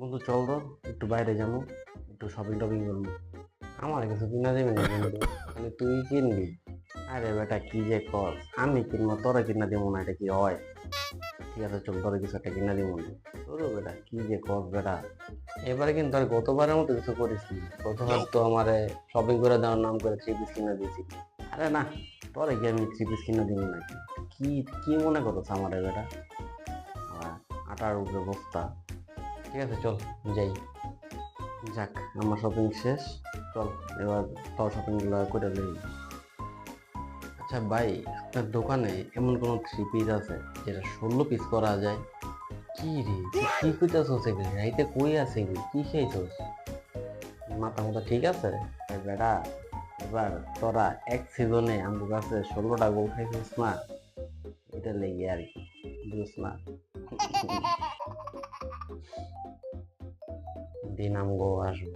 বন্ধু, চল তো, একটু বাইরে যাব একটু শপিং টপিং করব। আমার কিছু কিনা দেবে না মানে তুই কিনবি? আরে বেটা, কি যে কর আমি কিনবো, তোরা কিনা দেবো না, এটা কি হয়? ঠিক আছে, চল, তোরা কিছু একটা কিনা দেবো। না তোর বেটা, কি যে কর বেটা। এবারে কিন্তু আর গতবারের মতো কিছু করিস নি গতবার তো আমারে শপিং করে দেওয়ার নাম করে থ্রি পিস কিনা দিয়েছি। আরে না, তোরে কি আমি থ্রি পিস কিনা দিব নাকি? কি কি মনে করছ আমার বেটা? আটার উপরে বস্তা। ঠিক আছে, চল, যাই। যাক, আমার শপিং শেষ। চল, এবার তোর শপিংগুলো করে লই আচ্ছা ভাই, আপনার দোকানে এমন কোনো থ্রি পিস আছে যেটা ষোলো পিস করা যায়? কি রে কি কইতাছস এগুলি? রাইতে কই আছে এগুলি? কি খাইছস মাথা মতো ঠিক আছে? বেটা এবার তোরা এক সিজনে আমার কাছে ষোলোটা গোল খাইছিস না? এটা লেগে আর কি বুঝছ না? ndi na mgo wazho